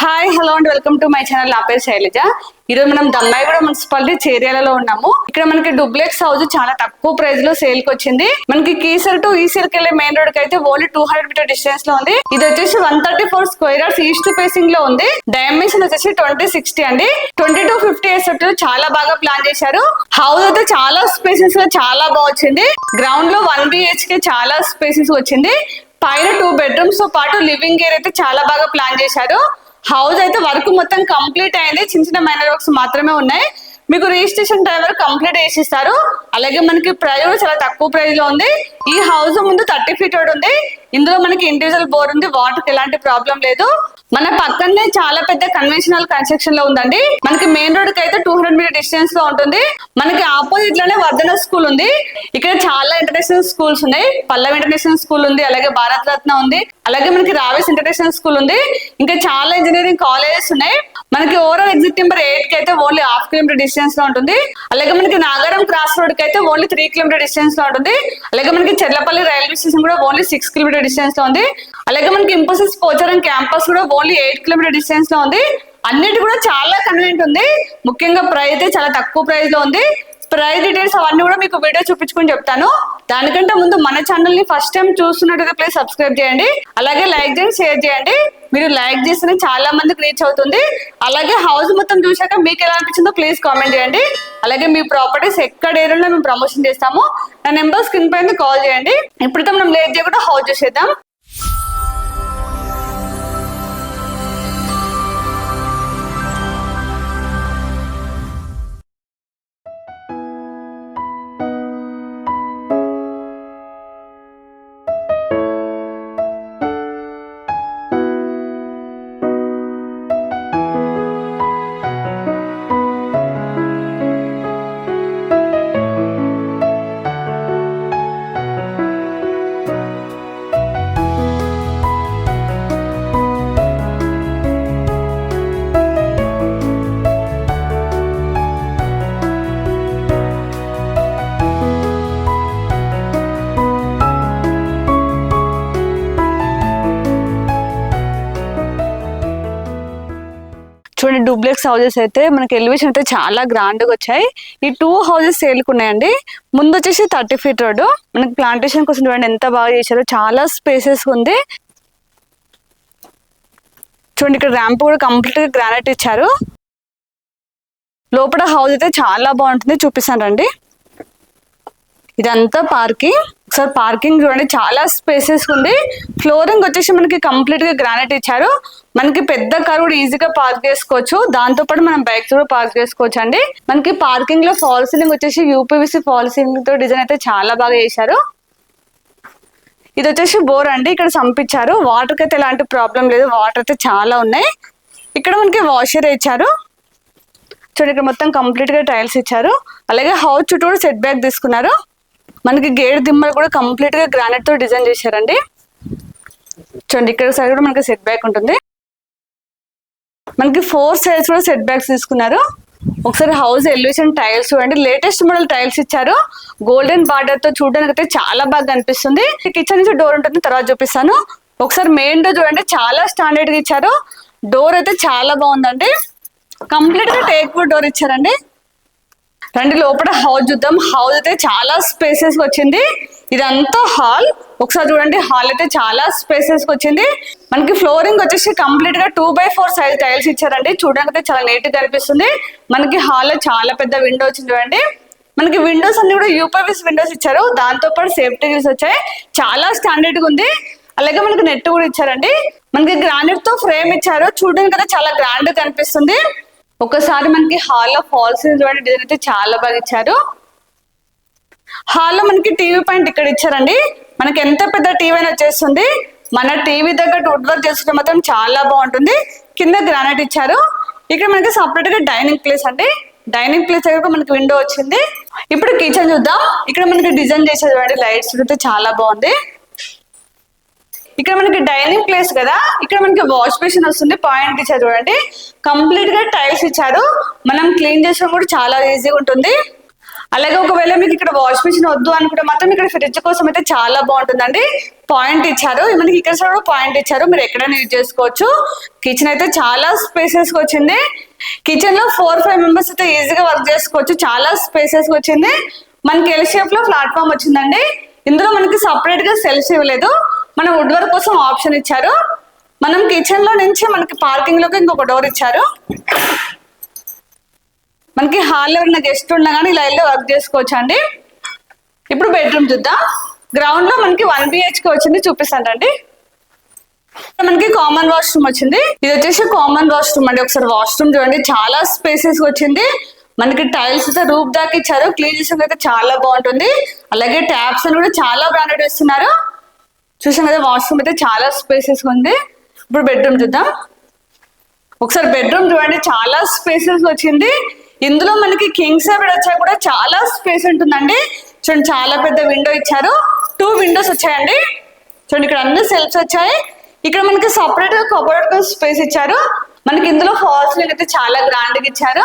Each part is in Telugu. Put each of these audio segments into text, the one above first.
Hi hello and welcome to my channel నా పేరు శైలజ. ఈరోజు మనం దమ్మాయిగూడ మున్సిపాలిటీ చేరియాలలో ఉన్నాము. ఇక్కడ మనకి డూప్లెక్స్ హౌస్ చాలా తక్కువ ప్రైస్లో సేల్కి వచ్చింది. మనకి కీసర్ టు ఈసర్కి వెళ్ళే మెయిన్ రోడ్కి అయితే ఓన్లీ టూ హండ్రెడ్ మీటర్ డిస్టెన్స్లో ఉంది. ఇది వచ్చేసి one thirty four square yards east ఫేసింగ్లో ఉంది. డైమెన్షన్ వచ్చేసి ట్వంటీ సిక్స్టీ అండి. ట్వంటీ టు ఫిఫ్టీ ఎస్ చాలా బాగా ప్లాన్ చేశారు. హౌస్ అయితే చాలా స్పేసెస్గా చాలా బాగా వచ్చింది. గ్రౌండ్లో వన్ బిహెచ్కే చాలా స్పేసెస్ వచ్చింది. పైన టూ బెడ్రూమ్స్తో పాటు లివింగ్ ఏరియా అయితే చాలా బాగా ప్లాన్ చేశారు. హౌస్ అయితే వర్క్ మొత్తం కంప్లీట్ అయింది. చిన్న చిన్న మైనర్ వర్క్స్ మాత్రమే ఉన్నాయి. మీకు రిజిస్ట్రేషన్ టైం వరకు కంప్లీట్ చేసిస్తారు. అలాగే మనకి ప్రైస్ కూడా చాలా తక్కువ ప్రైస్లో ఉంది. ఈ హౌస్ ముందు థర్టీ ఫీట్ రోడ్ ఉంది. ఇందులో మనకి ఇండివిజువల్ బోర్ ఉంది. వాటర్ ఎలాంటి ప్రాబ్లం లేదు. మన పక్కనే చాలా పెద్ద కన్వెన్షనల్ కన్స్ట్రక్షన్లో ఉందండి. మనకి మెయిన్ రోడ్కి అయితే టూ హండ్రెడ్ మీటర్ డిస్టెన్స్లో ఉంటుంది. మనకి ఆపోజిట్లోనే వర్ధన స్కూల్ ఉంది. ఇక్కడ చాలా ఇంటర్నేషనల్ స్కూల్స్ ఉన్నాయి. పల్లవి ఇంటర్నేషనల్ స్కూల్ ఉంది. అలాగే భారత్ రత్న ఉంది. అలాగే మనకి రావేస్ ఇంటర్నేషనల్ స్కూల్ ఉంది. ఇంకా చాలా ఇంజనీరింగ్ కాలేజెస్ ఉన్నాయి. మనకి ఓవరాల్ ఎగ్జిట్ నెంబర్ ఎయిట్కి అయితే ఓన్లీ హాఫ్ కిలోమీటర్ డిస్టెన్స్లో ఉంటుంది. అలాగే మనకి నాగారం క్రాస్ రోడ్కి అయితే ఓన్లీ త్రీ కిలోమీటర్ డిస్టెన్స్లో ఉంటుంది. అలాగే మనకి చెర్లపల్లి రైల్వే స్టేషన్ కూడా ఓన్లీ సిక్స్ కిలోమీటర్ డిస్టెన్స్లో ఉంది. అలాగే మనకి ఇంపోసిస్ పోచారం క్యాంపస్ కూడా ఓన్లీ ఎయిట్ కిలోమీటర్ డిస్టెన్స్లో ఉంది. అన్నిటి కూడా చాలా కన్వీనియంట్ ఉంది. ముఖ్యంగా ప్రైస్ అయితే చాలా తక్కువ ప్రైస్లో ఉంది. ప్రైజ్ డీటెయిల్స్ అవన్నీ కూడా మీకు వీడియో చూపించుకొని చెప్తాను. దానికంటే ముందు మన ఛానల్ని ఫస్ట్ టైం చూస్తున్నట్టుగా ప్లీజ్ సబ్స్క్రైబ్ చేయండి. అలాగే లైక్ చేసి షేర్ చేయండి. మీరు లైక్ చేసిన చాలా మందికి రీచ్ అవుతుంది. అలాగే హౌస్ మొత్తం చూశాక మీకు ఎలా అనిపించిందో ప్లీజ్ కామెంట్ చేయండి. అలాగే మీ ప్రాపర్టీస్ ఎక్కడ ఏరియాలో మేము ప్రమోషన్ చేస్తాము నా నెంబర్ స్క్రీన్ పైన కాల్ చేయండి. ఇప్పుడైతే మనం లేట్ చేయకుండా హౌస్ చూసేద్దాం. డూప్లెక్స్ హౌసెస్ అయితే మనకి ఎలివేషన్ అయితే చాలా గ్రాండ్గా వచ్చాయి. ఈ టూ హౌసెస్ సేల్కి ఉన్నాయండి. ముందు వచ్చేసి థర్టీ ఫీట్ రోడ్ మనకి ప్లాంటేషన్ కోసం చూడండి ఎంత బాగా చేశారో. చాలా స్పేసెస్ ఉంది. చూడండి ఇక్కడ ర్యాంప్ కూడా కంప్లీట్గా గ్రానైట్ ఇచ్చారు. లోపల హౌస్ అయితే చాలా బాగుంటుంది. చూపిస్తాను రండి. ఇదంతా పార్కింగ్. ఒకసారి పార్కింగ్ చూడండి చాలా స్పేసెస్ ఉంది. ఫ్లోరింగ్ వచ్చేసి మనకి కంప్లీట్గా గ్రానైట్ ఇచ్చారు. మనకి పెద్ద కార్ కూడా ఈజీగా పార్క్ చేసుకోవచ్చు. దాంతో పాటు మనం బైక్స్ కూడా పార్క్ చేసుకోవచ్చు అండి మనకి పార్కింగ్లో ఫాల్ సీలింగ్ వచ్చేసి యూపీవీసీ ఫాల్ సీలింగ్తో డిజైన్ అయితే చాలా బాగా చేశారు. ఇది వచ్చేసి బోర్ అండి. ఇక్కడ సంపించారు. వాటర్కి అయితే ఎలాంటి ప్రాబ్లం లేదు. వాటర్ అయితే చాలా ఉన్నాయి. ఇక్కడ మనకి వాషర్ ఇచ్చారు. చూడండి ఇక్కడ మొత్తం కంప్లీట్గా టైల్స్ ఇచ్చారు. అలాగే హౌస్ చుట్టూ సెట్ బ్యాక్ తీసుకున్నారు. మనకి గేట్ దిమ్మలు కూడా కంప్లీట్గా గ్రానైట్తో డిజైన్ చేశారండి. చూడండి ఇక్కడ సైడ్ కూడా మనకి సెట్ బ్యాక్ ఉంటుంది. మనకి ఫోర్ సైడ్స్ కూడా సెట్ బ్యాక్స్ తీసుకున్నారు. ఒకసారి హౌస్ ఎలివేషన్ టైల్స్ చూడండి లేటెస్ట్ మోడల్ టైల్స్ ఇచ్చారు. గోల్డెన్ బార్డర్తో చూడడానికి అయితే చాలా బాగా కనిపిస్తుంది. కిచెన్ నుంచి డోర్ ఉంటుంది తర్వాత చూపిస్తాను. ఒకసారి మెయిన్ డోర్ చూడండి చాలా స్టాండర్డ్గా ఇచ్చారు. డోర్ అయితే చాలా బాగుందండి. కంప్లీట్గా టేక్ డోర్ ఇచ్చారండి. రండి లోపల హౌస్ చూద్దాం. హౌస్ అయితే చాలా స్పేసెస్ వచ్చింది. ఇదంతా హాల్. ఒకసారి చూడండి హాల్ అయితే చాలా స్పేసెస్ వచ్చింది. మనకి ఫ్లోరింగ్ వచ్చేసి కంప్లీట్గా two by four size tiles ఇచ్చారండి. చూడడానికి అయితే చాలా నీట్గా కనిపిస్తుంది మనకి హాల్లో చాలా పెద్ద విండో వచ్చింది చూడండి. మనకి విండోస్ అన్ని కూడా యూపీఎస్ విండోస్ ఇచ్చారు. దాంతో పాటు సేఫ్టీ గ్రిల్స్ వచ్చాయి. చాలా స్టాండర్డ్గా ఉంది. అలాగే మనకి నెట్ కూడా ఇచ్చారండి. మనకి గ్రానైట్తో ఫ్రేమ్ ఇచ్చారు. చూడడానికి అయితే చాలా గ్రాండ్ కనిపిస్తుంది. ఒకసారి మనకి హాల్లో ఫాల్స్ చూడండి. డిజైన్ అయితే చాలా బాగా ఇచ్చారు. హాల్లో మనకి టీవీ పాయింట్ ఇక్కడ ఇచ్చారండి. మనకి ఎంత పెద్ద టీవీ అయినా వచ్చేస్తుంది. మన టీవీ దగ్గర వుడ్ వర్క్ చేసుకుంటే మాత్రం చాలా బాగుంటుంది. కింద గ్రానైట్ ఇచ్చారు. ఇక్కడ మనకి సపరేట్గా డైనింగ్ ప్లేస్ అండి. డైనింగ్ ప్లేస్ దగ్గర మనకి విండో వచ్చింది. ఇప్పుడు కిచెన్ చూద్దాం. ఇక్కడ మనకి డిజైన్ చేసేది చూడండి. లైట్స్ అయితే చాలా బాగుంది. ఇక్కడ మనకి డైనింగ్ ప్లేస్ కదా ఇక్కడ మనకి వాష్ బేసిన్ వస్తుంది పాయింట్ ఇచ్చారు చూడండి. కంప్లీట్గా టైల్స్ ఇచ్చారు. మనం క్లీన్ చేసడం కూడా చాలా ఈజీగా ఉంటుంది. అలాగే ఒకవేళ మీకు ఇక్కడ వాష్ మిషన్ వద్దు అనుకుంటే మాత్రం ఇక్కడ ఫ్రిడ్జ్ కోసం అయితే చాలా బాగుంటుందండి. పాయింట్ ఇచ్చారు. మనకి ఇక్కడ కూడా పాయింట్ ఇచ్చారు. మీరు ఎక్కడైనా యూజ్ చేసుకోవచ్చు. కిచెన్ అయితే చాలా స్పేసెస్ వచ్చింది. కిచెన్లో ఫోర్ ఫైవ్ మెంబర్స్ అయితే ఈజీగా వర్క్ చేసుకోవచ్చు. చాలా స్పేసెస్ వచ్చింది. మనకి ఎల్ షేప్లో ప్లాట్ఫామ్ వచ్చిందండి. ఇందులో మనకి సపరేట్గా సెల్స్ ఇవ్వలేదు. మన వుడ్ వర్క్ కోసం ఆప్షన్ ఇచ్చారు. మనం కిచెన్లో నుంచి మనకి పార్కింగ్లోకి ఇంకొక డోర్ ఇచ్చారు. మనకి హాల్లో ఉన్న గెస్ట్ ఉన్నా కానీ ఇలా వెళ్ళి వర్క్ చేసుకోవచ్చు అండి ఇప్పుడు బెడ్రూమ్ చూద్దాం. గ్రౌండ్లో మనకి వన్ బిహెచ్కే వచ్చింది చూపిస్తాను అండి మనకి కామన్ వాష్రూమ్ వచ్చింది. ఇది వచ్చేసి కామన్ వాష్రూమ్ అండి. ఒకసారి వాష్రూమ్ చూడండి. చాలా స్పేసెస్ వచ్చింది. మనకి టైల్స్ అయితే రూప్ దాకా ఇచ్చారు. క్లీన్ చేసిన అయితే చాలా బాగుంటుంది. అలాగే ట్యాప్స్ అని కూడా చాలా బ్రాండెడ్ ఇస్తున్నారు చూసాం కదా వాష్రూమ్ అయితే చాలా స్పేసెస్ ఉంది. ఇప్పుడు బెడ్రూమ్ చూద్దాం. ఒకసారి బెడ్రూమ్ చూడండి చాలా స్పేసెస్ వచ్చింది. ఇందులో మనకి కింగ్ సైడ్ వచ్చా కూడా చాలా స్పేస్ ఉంటుందండి. చూడండి చాలా పెద్ద విండో ఇచ్చారు. టూ విండోస్ వచ్చాయండి. చూడండి ఇక్కడ అన్ని సెల్ఫ్స్ వచ్చాయి. ఇక్కడ మనకి సపరేట్గా కబోర్డ్ స్పేస్ ఇచ్చారు. మనకి ఇందులో ఫాల్స్ అయితే చాలా గ్రాండ్గా ఇచ్చారు.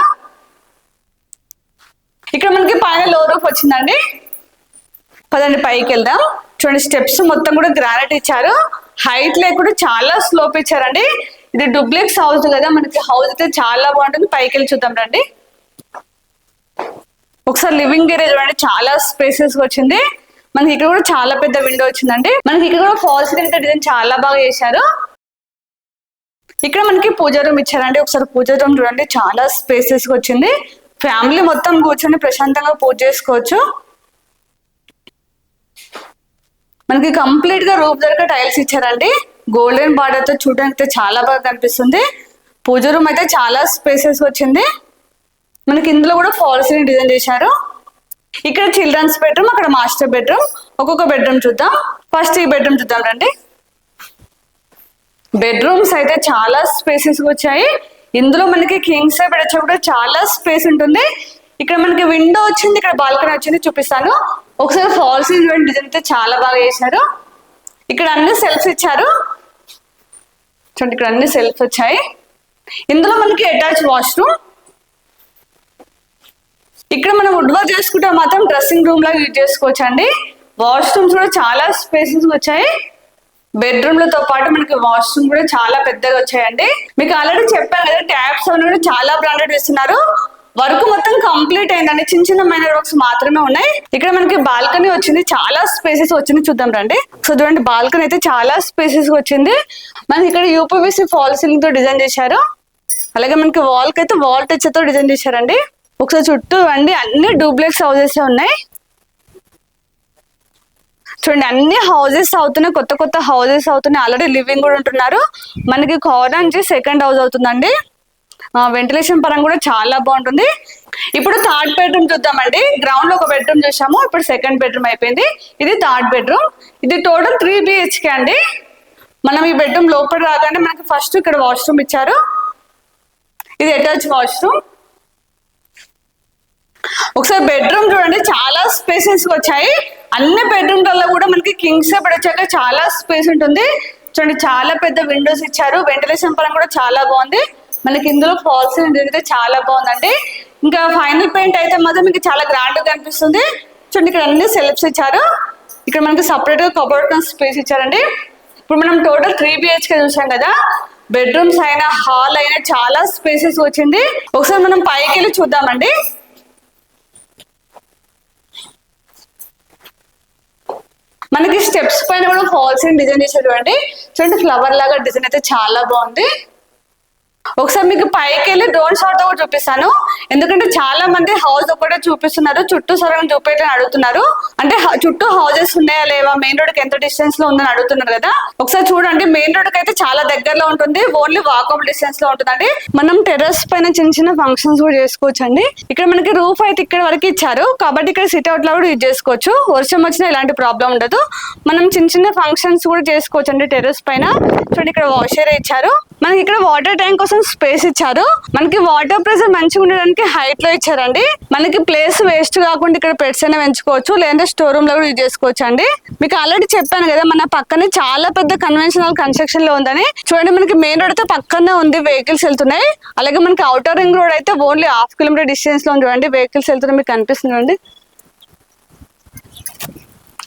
ఇక్కడ మనకి పైన లో రూఫ్ వచ్చిందండి. పదండి పైకి వెళ్దాం. చూడండి స్టెప్స్ మొత్తం కూడా గ్రానైట్ ఇచ్చారు. హైట్ లేకుండా చాలా స్లోప్ ఇచ్చారండి. ఇది డూప్లెక్స్ హౌస్ కదా మనకి హౌస్ అయితే చాలా బాగుంటుంది. పైకి వెళ్ళి చూద్దాం రండి. ఒకసారి లివింగ్ ఏరియా చూడండి చాలా స్పేసెస్ వచ్చింది. మనకి ఇక్కడ కూడా చాలా పెద్ద విండో వచ్చిందండి. మనకి ఇక్కడ కూడా ఫాల్స్ డిజైన్ చాలా బాగా చేశారు. ఇక్కడ మనకి పూజ రూమ్ ఇచ్చారండి. ఒకసారి పూజ రూమ్ చూడండి చాలా స్పేసెస్ వచ్చింది. ఫ్యామిలీ మొత్తం కూర్చొని ప్రశాంతంగా పూజ చేసుకోవచ్చు. మనకి కంప్లీట్గా రూప్ దగ్గర టైల్స్ ఇచ్చారండి. గోల్డెన్ బార్డర్తో చూడడానికి అయితే చాలా బాగా కనిపిస్తుంది. పూజ రూమ్ అయితే చాలా స్పేసెస్ వచ్చింది. మనకి ఇందులో కూడా ఫాల్స్ డిజైన్ చేశారు. ఇక్కడ చిల్డ్రన్స్ బెడ్రూమ్ అక్కడ మాస్టర్ బెడ్రూమ్ ఒక్కొక్క బెడ్రూమ్ చూద్దాం. ఫస్ట్ ఈ బెడ్రూమ్ చూద్దాం రండి. బెడ్రూమ్స్ అయితే చాలా స్పేసెస్ వచ్చాయి. ఇందులో మనకి కింగ్స్ సైడ్ బెడ్ కూడా చాలా స్పేస్ ఉంటుంది. ఇక్కడ మనకి విండో వచ్చింది ఇక్కడ బాల్కనీ వచ్చింది చూపిస్తాను. ఒకసారి ఫాల్స్ డిజైన్ అయితే చాలా బాగా చేశారు ఇక్కడ అన్ని సెల్ఫ్స్ ఇచ్చారు. చూడండి ఇక్కడ అన్ని సెల్ఫ్ వచ్చాయి. ఇందులో మనకి అటాచ్ వాష్రూమ్. ఇక్కడ మనం వుడ్ వర్క్ చేసుకుంటే మాత్రం డ్రెస్సింగ్ రూమ్ లాగా యూజ్ చేసుకోవచ్చు అండి వాష్రూమ్స్ కూడా చాలా స్పేసెస్ వచ్చాయి. బెడ్రూమ్లతో పాటు మనకి వాష్రూమ్ కూడా చాలా పెద్దగా వచ్చాయండి. మీకు ఆల్రెడీ చెప్పాను కదా ట్యాప్స్ అని కూడా చాలా బ్రాండెడ్ ఇస్తున్నారు వర్క్ మొత్తం కంప్లీట్ అయిందండి. చిన్న చిన్న మైనర్ వర్క్స్ మాత్రమే ఉన్నాయి. ఇక్కడ మనకి బాల్కనీ వచ్చింది. చాలా స్పేసెస్ వచ్చింది చూద్దాం రండి. సో చూడండి బాల్కనీ అయితే చాలా స్పేసెస్ వచ్చింది. మనకి ఇక్కడ యూపీవీసీ ఫాల్ సీలింగ్తో డిజైన్ చేశారు. అలాగే మనకి వాల్కి అయితే వాల్ టచ్తో డిజైన్ చేశారండి. ఒకసారి చుట్టూ అండి అన్ని డూప్లెక్స్ హౌసెస్ ఉన్నాయి. చూడండి అన్ని హౌసెస్ అవుతున్నాయి. కొత్త కొత్త హౌసెస్ అవుతున్నాయి. ఆల్రెడీ లివింగ్ కూడా ఉంటున్నారు. మనకి కార్నర్ నుంచి సెకండ్ హౌస్ అవుతుందండి. వెంటిలేషన్ పరంగా కూడా చాలా బాగుంటుంది. ఇప్పుడు థర్డ్ బెడ్రూమ్ చూద్దామండి. గ్రౌండ్లో ఒక బెడ్రూమ్ చూసాము ఇప్పుడు సెకండ్ బెడ్రూమ్ అయిపోయింది. ఇది థర్డ్ బెడ్రూమ్ ఇది టోటల్ త్రీ బిహెచ్కే అండి. మనం ఈ బెడ్రూమ్ లోపల రాగానే మనకి ఫస్ట్ ఇక్కడ వాష్రూమ్ ఇచ్చారు. ఇది అటాచ్ వాష్రూమ్ ఒకసారి బెడ్రూమ్ చూడండి. చాలా స్పేసెస్ వచ్చాయి. అన్ని బెడ్రూమ్లలో కూడా మనకి కింగ్స్ పడొచ్చాక చాలా స్పేస్ ఉంటుంది. చూడండి చాలా పెద్ద విండోస్ ఇచ్చారు. వెంటిలేషన్ పరంగా కూడా చాలా బాగుంది. మనకి ఇందులో ఫాల్స్ అయితే చాలా బాగుందండి. ఇంకా ఫైనల్ పెయింట్ అయితే మాత్రం మీకు చాలా గ్రాండ్గా కనిపిస్తుంది. చూడండి ఇక్కడ అన్ని సెల్ఫ్స్ ఇచ్చారు. ఇక్కడ మనకి సపరేట్గా కబోర్డ్ స్పేస్ ఇచ్చారండి. ఇప్పుడు మనం టోటల్ త్రీ బిహెచ్కే చూసాం కదా. బెడ్రూమ్స్ అయినా హాల్ అయినా చాలా స్పేసెస్ వచ్చింది. ఒకసారి మనం పైకి వెళ్ళి చూద్దామండి. మనకి స్టెప్స్ పైన కూడా ఫాల్స్ డిజైన్ చేసేటువంటి చూడండి ఫ్లవర్ లాగా డిజైన్ అయితే చాలా బాగుంది. ఒకసారి మీకు పైకి వెళ్ళి డ్రోన్ షాట్ కూడా చూపిస్తాను. ఎందుకంటే చాలా మంది హౌస్ ఒకటే చూపిస్తున్నారు. చుట్టూ సరౌండ్ చూపేటని అడుగుతున్నారు. అంటే చుట్టూ హౌసెస్ ఉన్నాయా లేవా? మెయిన్ రోడ్కి ఎంత డిస్టెన్స్లో ఉందని అడుగుతున్నారు కదా. ఒకసారి చూడండి. మెయిన్ రోడ్కి అయితే చాలా దగ్గరలో ఉంటుంది. ఓన్లీ వాకబుల్ డిస్టెన్స్లో ఉంటుందండి. మనం టెర్రస్ పైన చిన్న చిన్న ఫంక్షన్స్ కూడా చేసుకోవచ్చు అండి ఇక్కడ మనకి రూఫ్ అయితే ఇక్కడ వరకు ఇచ్చారు. కాబట్టి ఇక్కడ సిట్ అవుట్లో కూడా యూజ్ చేసుకోవచ్చు. వర్షం వచ్చినా ఎలాంటి ప్రాబ్లం ఉండదు. మనం చిన్న చిన్న ఫంక్షన్స్ కూడా చేసుకోవచ్చు అండి టెర్రస్ పైన. చూడండి ఇక్కడ వాషర్ ఇచ్చారు. మనకి ఇక్కడ వాటర్ ట్యాంక్ కోసం స్పేస్ ఇచ్చారు. మనకి వాటర్ ప్రెషర్ మంచిగా ఉండడానికి హైట్లో ఇచ్చారండి. మనకి ప్లేస్ వేస్ట్ కాకుండా ఇక్కడ పెట్స్ అయినా పెంచుకోవచ్చు లేదంటే స్టోర్ రూమ్లో కూడా యూజ్ చేసుకోవచ్చు అండి. మీకు ఆల్రెడీ చెప్పాను కదా మన పక్కనే చాలా పెద్ద కన్వెన్షనల్ కన్స్ట్రక్షన్లో ఉందని. చూడండి మనకి మెయిన్ రోడ్ అయితే పక్కనే ఉంది వెహికల్స్ వెళ్తున్నాయి. అలాగే మనకి అవుటర్ రింగ్ రోడ్ అయితే ఓన్లీ హాఫ్ కిలోమీటర్ డిస్టెన్స్లో ఉంది చూడండి వెహికల్స్ వెళ్తున్నాయి మీకు కనిపిస్తుంది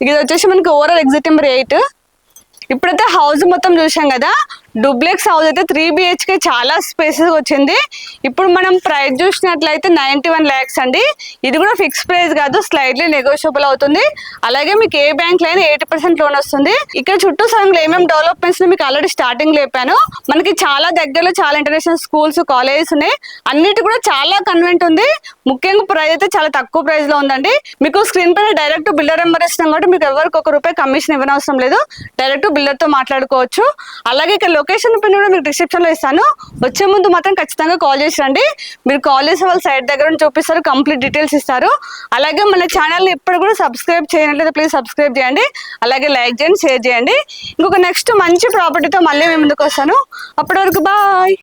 ఇది వచ్చేసి మనకి ఓవరాల్ ఎగ్జిట్ నెంబర్ ఎయిట్ ఇప్పుడైతే హౌస్ మొత్తం చూసాం కదా డూప్లెక్స్ హౌస్ అయితే త్రీ బిహెచ్కే చాలా స్పేసెస్ వచ్చింది. ఇప్పుడు మనం ప్రైస్ చూసినట్లయితే నైంటీ వన్ ల్యాక్స్ అండి. ఇది కూడా ఫిక్స్ ప్రైస్ కాదు స్లైడ్లీ నెగోషియబుల్ అవుతుంది. అలాగే మీకు ఏ బ్యాంక్లో అయినా ఎయిటీ పర్సెంట్ లోన్ వస్తుంది. ఇక్కడ చుట్టూ సడన్గా ఏమేమి డెవలప్మెంట్స్ మీకు ఆల్రెడీ స్టార్టింగ్ లేపాను మనకి చాలా దగ్గరలో చాలా ఇంటర్నేషనల్ స్కూల్స్ కాలేజెస్ ఉన్నాయి. అన్నిటి కూడా చాలా కన్వెంట్ ఉంది. ముఖ్యంగా ప్రైస్ అయితే చాలా తక్కువ ప్రైస్లో ఉందండి. మీకు స్క్రీన్ పైన డైరెక్ట్ బిల్డర్ నెంబర్ ఇస్తున్నాం కాబట్టి మీకు ఎవరికి ఒక రూపాయి కమిషన్ ఇవ్వనవసరం లేదు. డైరెక్ట్ బిల్డర్తో మాట్లాడుకోవచ్చు. అలాగే ఇక్కడ లొకేషన్ పైన కూడా మీకు డిస్క్రిప్షన్లో ఇస్తాను. వచ్చే ముందు మాత్రం ఖచ్చితంగా కాల్ చేసి రండి మీరు కాల్ చేసి వాళ్ళ సైట్ దగ్గర నుంచి చూపిస్తారు కంప్లీట్ డీటెయిల్స్ ఇస్తారు. అలాగే మన ఛానల్ ఎప్పుడు కూడా సబ్స్క్రైబ్ చేయనట్లయితే ప్లీజ్ సబ్స్క్రైబ్ చేయండి. అలాగే లైక్ చేయండి షేర్ చేయండి. ఇంకొక నెక్స్ట్ మంచి ప్రాపర్టీతో మళ్ళీ మేము ముందుకు వస్తాను. అప్పటి వరకు బాయ్